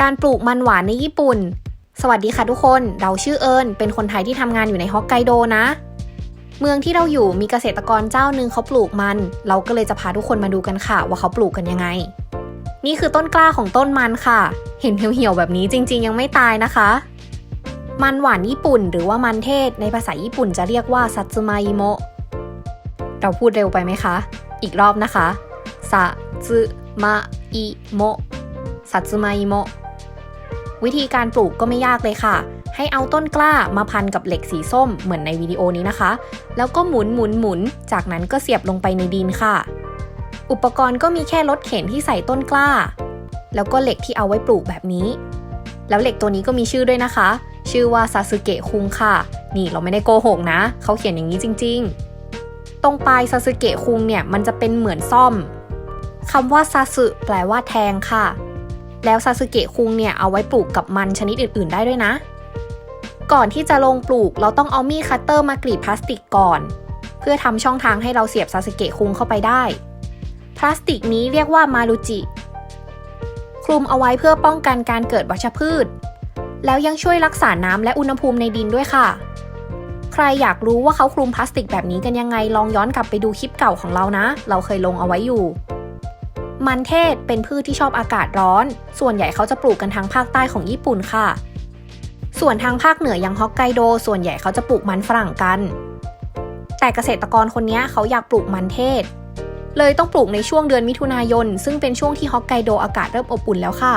การปลูกมันหวานในญี่ปุ่น สวัสดีค่ะทุกคน เราชื่อเอิญเป็นคนไทยที่ทำงานอยู่ในฮอกไกโดนะ เมืองที่เราอยู่มีเกษตรกรเจ้าหนึ่งเขาปลูกมัน เราก็เลยจะพาทุกคนมาดูกันค่ะ ว่าเขาปลูกกันยังไง นี่คือต้นกล้าของต้นมันค่ะ เห็นเหี่ยวๆแบบนี้จริง ๆ ยังไม่ตายนะคะ มันหวานญี่ปุ่นหรือว่ามันเทศ ในภาษาญี่ปุ่นจะเรียกว่าซัตสึมาอิโมะเราพูดเร็วไปไหมคะ อีกรอบนะคะซัตสึมาอิโมะซัตสึมาอิโมะ วิธีการปลูกก็ไม่ยากเลยค่ะ ให้เอาต้นกล้ามาพันกับเหล็กสีส้มเหมือนในวิดีโอนี้นะคะ แล้วก็หมุนหมุนหมุน จากนั้นก็เสียบลงไปในดินค่ะ อุปกรณ์ก็มีแค่รถเข็นที่ใส่ต้นกล้า แล้วก็เหล็กที่เอาไว้ปลูกแบบนี้ แล้วเหล็กตัวนี้ก็มีชื่อด้วยนะคะ ชื่อว่าซาสึเกะคุงค่ะ นี่เราไม่ได้โกหกนะ เขาเขียนอย่างนี้จริง ๆ ตรงปลายซาสึเกะคุงเนี่ยมันจะเป็นเหมือนซ่อมคำว่าซาสึแปลว่าแทงค่ะ แล้วซาสึเกะคุงเนี่ยเอาไว้ปลูกกับมันชนิดอื่น ๆ ได้ด้วยนะ ก่อนที่จะลงปลูกเราต้องเอามีดคัตเตอร์มากรีดพลาสติกก่อน เพื่อทำช่องทางให้เราเสียบซาสึเกะคุงเข้าไปได้ พลาสติกนี้เรียกว่ามารุจิ คลุมเอาไว้เพื่อป้องกันการเกิดวัชพืช แล้วยังช่วยรักษาน้ำและอุณหภูมิในดินด้วยค่ะ ใครอยากรู้ว่าเขาคลุมพลาสติกแบบนี้กันยังไงลองย้อนกลับไปดูคลิปเก่าของเรานะ เราเคยลงเอาไว้อยู่ มันเทศเป็นพืชที่ชอบอากาศร้อน ส่วนใหญ่เขาจะปลูกกันทางภาคใต้ของญี่ปุ่นค่ะ ส่วนทางภาคเหนืออย่างฮอกไกโด ส่วนใหญ่เขาจะปลูกมันฝรั่งกัน แต่เกษตรกรคนนี้เขาอยากปลูกมันเทศ เลยต้องปลูกในช่วงเดือนมิถุนายน ซึ่งเป็นช่วงที่ฮอกไกโดอากาศเริ่มอบอุ่นแล้วค่ะ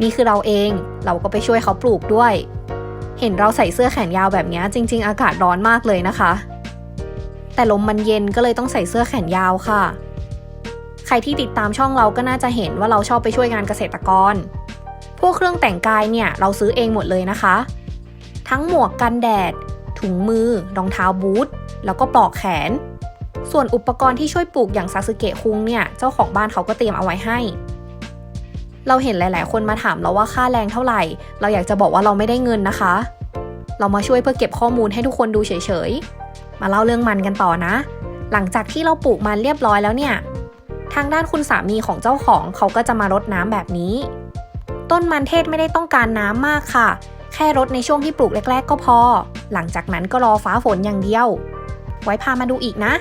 นี่คือเราเอง เราก็ไปช่วยเขาปลูกด้วย เห็นเราใส่เสื้อแขนยาวแบบนี้จริง ๆ อากาศร้อนมากเลยนะคะ แต่ลมมันเย็นก็เลยต้องใส่เสื้อแขนยาวค่ะ รที่ติดตามช่องเราก็น่าจะเห็นว่าเราชอบไปช่วยงานเกษตรกร พวกเครื่องแต่งกายเนี่ยเราซื้อเองหมดเลยนะคะ ทั้งหมวกกันแดด ถุงมือ รองเท้าบูท แล้วก็ปลอกแขน ส่วนอุปกรณ์ที่ช่วยปลูกอย่างซาสึเกะคุงเนี่ยเจ้าของบ้านเขาก็เตรียมเอาไว้ให้ เราเห็นหลาย ๆ คนมาถามเราว่าค่าแรงเท่าไหร่ เราอยากจะบอกว่าเราไม่ได้เงินนะคะ เรามาช่วยเพื่อเก็บข้อมูลให้ทุกคนดูเฉย ๆ มาเล่าเรื่องมันกันต่อนะ หลังจากที่เราปลูกมันเรียบร้อยแล้วเนี่ย ทางด้านคุณสามีของเจ้าของเขาก็จะมารดน้ำแบบนี้ ต้นมันเทศไม่ได้ต้องการน้ำมากค่ะ แค่รดในช่วงที่ปลูกแรก ๆ ก็พอ หลังจากนั้นก็รอฟ้าฝนอย่างเดียว ไว้พามาดูอีกนะ